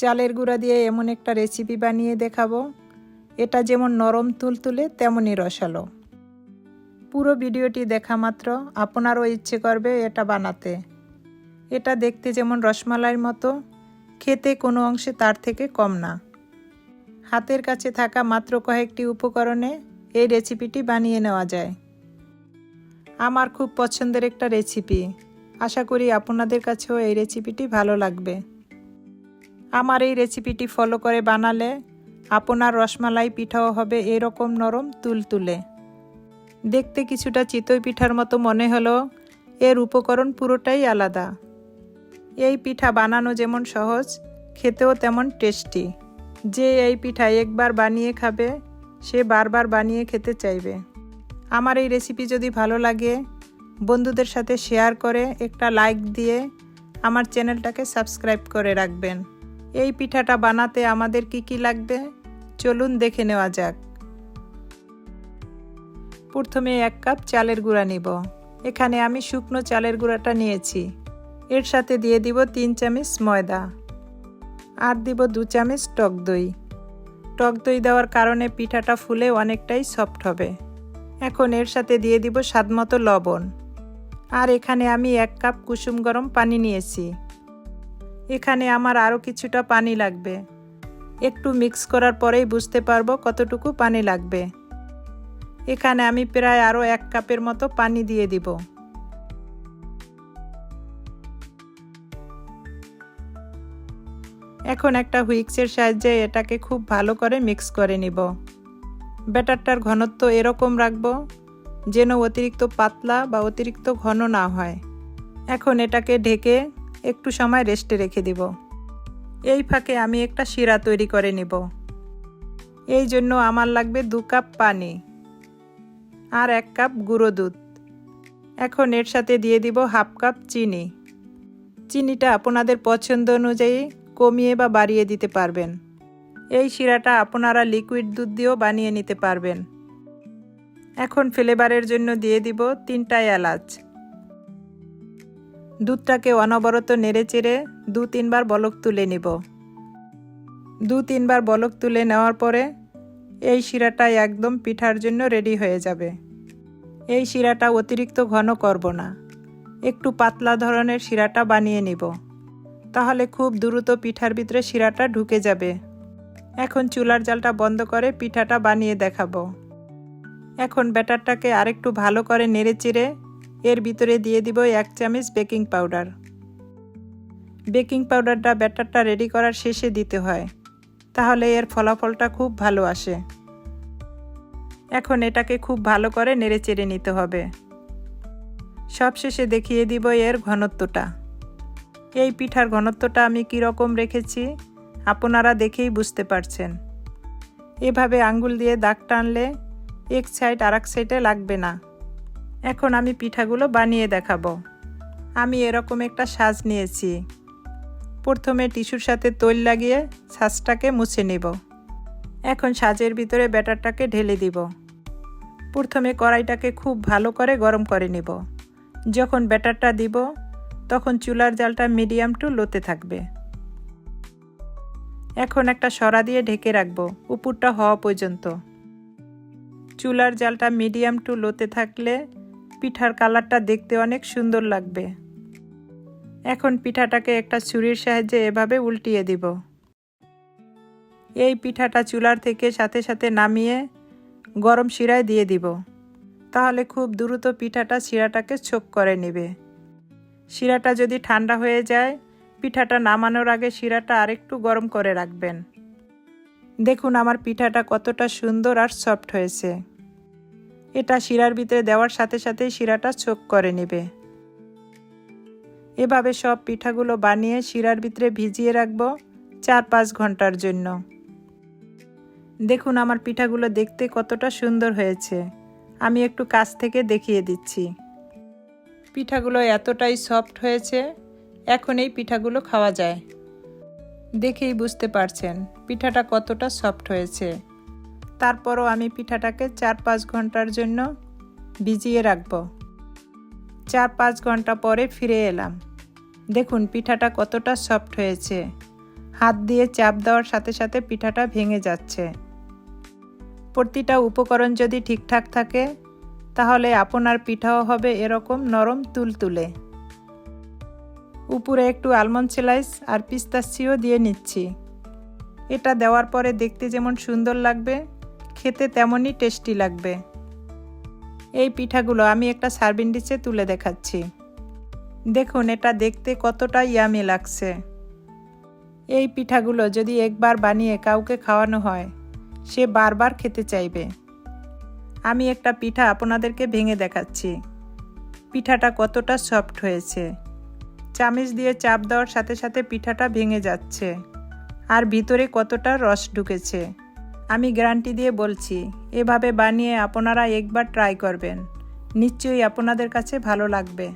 চালের গুঁড়া দিয়ে এমন একটা রেসিপি বানিয়ে দেখাবো। এটা যেমন নরম তুলতুলে, তেমনই রসালো। পুরো ভিডিওটি দেখা মাত্র, আপনারও ইচ্ছে করবে এটা বানাতে। এটা দেখতে যেমন রসমালাইয়ের মতো, খেতে কোনো অংশে তার থেকে কম না। হাতের কাছে থাকা মাত্র কয়েকটি উপকরণে এই রেসিপিটি বানিয়ে নেওয়া যায়। আমার খুব পছন্দের একটা রেসিপি আশা করি আপনাদের কাছেও এই রেসিপিটি ভালো লাগবে। আমার এই রেসিপিটি ফলো করে বানালে আপনার রসমালাই পিঠাও হবে এরকম নরম তুলতুলে। দেখতে কিছুটা চিতই পিঠার মতো মনে হলো, এর উপকরণ পুরোটাই আলাদা। এই পিঠা বানানো যেমন সহজ, খেতেও তেমন টেস্টি। যে এই পিঠা একবার বানিয়ে খাবে, সে বারবার বানিয়ে খেতে চাইবে। আমার এই রেসিপি যদি ভালো লাগে, বন্ধুদের সাথে শেয়ার করে একটা লাইক দিয়ে আমার চ্যানেলটাকে সাবস্ক্রাইব করে রাখবেন। এই পিঠাটা বানাতে আমাদের কি কি লাগবে? চলুন দেখে নেওয়া যাক। প্রথমে এক কাপ চালের গুঁড়া নিব। এখানে আমি শুকনো চালের গুঁড়াটা নিয়েছি। এর সাথে দিয়ে দিব তিন চামচ ময়দা। আর দিব দু চামচ টক দই। টক দই দেওয়ার কারণে পিঠাটা ফুলে অনেকটাই সফট হবে। এখন এর সাথে দিয়ে দিব স্বাদমতো লবণ। আর এখানে আমি এক কাপ কুসুম গরম পানি নিয়েছি। এখানে আমার আরও কিছুটা পানি লাগবে। একটু মিক্স করার পরেই বুঝতে পারব কতটুকু পানি লাগবে। এখানে আমি প্রায় আরও এক কাপের মতো পানি দিয়ে দিব। এখন একটা হুইক্সের সাহায্যে এটাকে খুব ভালো করে মিক্স করে নিব। ব্যাটারটার ঘনত্ব এরকম রাখব, যেন অতিরিক্ত পাতলা বা অতিরিক্ত ঘন না হয়। এখন এটাকে ঢেকে একটু সময় রেস্টে রেখে দিব। এই ফাঁকে আমি একটা শিরা তৈরি করে নিব। এই জন্য আমার লাগবে দু কাপ পানি আর এক কাপ গুঁড়ো দুধ। এখন এর সাথে দিয়ে দিব হাফ কাপ চিনি। চিনিটা আপনাদের পছন্দ অনুযায়ী কমিয়ে বা বাড়িয়ে দিতে পারবেন। এই শিরাটা আপনারা লিকুইড দুধ দিয়েও বানিয়ে নিতে পারবেন। এখন ফ্লেভারের জন্য দিয়ে দিব তিনটা এলাচ। দুধটাকে অনবরত নেড়ে চেড়ে দু তিনবার বলক তুলে নিব। দু তিনবার বলক তুলে নেওয়ার পরে এই শিরাটা একদম পিঠার জন্য রেডি হয়ে যাবে। এই শিরাটা অতিরিক্ত ঘন করব না। একটু পাতলা ধরনের শিরাটা বানিয়ে নিব। তাহলে খুব দ্রুত পিঠার ভিতরে শিরাটা ঢুকে যাবে। এখন চুলার জালটা বন্ধ করে পিঠাটা বানিয়ে দেখাবো। এখন ব্যাটারটাকে আরেকটু ভালো করে নেড়ে চেড়ে এর ভিতরে দিয়ে দিব এক চামচ বেকিং পাউডার। বেকিং পাউডারটা ব্যাটারটা রেডি করার শেষে দিতে হয়, তাহলে এর ফলাফলটা খুব ভালো আসে। এখন এটাকে খুব ভালো করে নেড়ে চেড়ে নিতে হবে। সবশেষে দেখিয়ে দিব এর ঘনত্বটা। এই পিঠার ঘনত্বটা আমি কীরকম রেখেছি, আপনারা দেখেই বুঝতে পারছেন। এভাবে আঙ্গুল দিয়ে দাগ টানলে এক সাইড আর এক সাইডে লাগবে না। এখন আমি পিঠাগুলো বানিয়ে দেখাবো। আমি এরকম একটা সাজ নিয়েছি। প্রথমে টিস্যুর সাথে তৈল লাগিয়ে সাজটাকে মুছে নেব। এখন সাজের ভিতরে ব্যাটারটাকে ঢেলে দিব। প্রথমে কড়াইটাকে খুব ভালো করে গরম করে নেব। যখন ব্যাটারটা দিব, তখন চুলার জালটা মিডিয়াম টু লোতে থাকবে। এখন একটা সরা দিয়ে ঢেকে রাখব, উপরটা হওয়া পর্যন্ত। চুলার জালটা মিডিয়াম টু লোতে থাকলে পিঠার কালারটা দেখতে অনেক সুন্দর লাগবে। এখন পিঠাটাকে একটা ছুরির সাহায্যে এভাবে উল্টিয়ে দিব। এই পিঠাটা চুলার থেকে সাথে সাথে নামিয়ে গরম শিরায় দিয়ে দিব। তাহলে খুব দ্রুত পিঠাটা শিরাটাকে ছোক করে নেবে। শিরাটা যদি ঠান্ডা হয়ে যায়, পিঠাটা নামানোর আগে শিরাটা আরেকটু গরম করে রাখবেন। দেখুন আমার পিঠাটা কতটা সুন্দর আর সফট হয়েছে। এটা শিরার ভিতরে দেওয়ার সাথে সাথেই শিরাটা ছোক করে নেবে। এভাবে সব পিঠাগুলো বানিয়ে শিরার ভিতরে ভিজিয়ে রাখব চার পাঁচ ঘণ্টার জন্য। দেখুন আমার পিঠাগুলো দেখতে কতটা সুন্দর হয়েছে। আমি একটু কাছ থেকে দেখিয়ে দিচ্ছি। পিঠাগুলো এতটাই সফট হয়েছে, এখন এই পিঠাগুলো খাওয়া যায়। দেখেই বুঝতে পারছেন, পিঠাটা কতটা সফট হয়েছে। তারপরও আমি পিঠাটাকে চার পাঁচ ঘণ্টার জন্য ভিজিয়ে রাখব। চার পাঁচ ঘণ্টা পরে ফিরে এলাম। দেখুন, পিঠাটা কতটা সফট হয়েছে। হাত দিয়ে চাপ দেওয়ার সাথে সাথে পিঠাটা ভেঙে যাচ্ছে। প্রতিটা উপকরণ যদি ঠিকঠাক থাকে, তাহলে আপনার পিঠাও হবে এরকম নরম তুলতুলে। উপরে একটু আলমন্ড স্লাইস আর পিস্তাচিও দিয়ে নিচ্ছি। এটা দেওয়ার পরে দেখতে যেমন সুন্দর লাগবে খেতে তেমনই টেস্টি লাগবে। এই পিঠাগুলো আমি একটা সার্ভিং ডিশে তুলে দেখাচ্ছি। দেখুন, এটা দেখতে কতটা ইয়ামি লাগছে। এই পিঠাগুলো যদি একবার বানিয়ে কাউকে খাওয়ানো হয়, সে বারবার খেতে চাইবে। আমি একটা পিঠা আপনাদেরকে ভেঙে দেখাচ্ছি। পিঠাটা কতটা সফট হয়েছে। চামিচ দিয়ে চাপ দেওয়ার সাথে সাথে পিঠাটা ভেঙে যাচ্ছে। আর ভিতরে কতটা রস ঢুকেছে। আমি গ্যারান্টি দিয়ে বলছি, এভাবে বানিয়ে আপনারা একবার ট্রাই করবেন। নিশ্চয়ই আপনাদের কাছে ভালো লাগবে।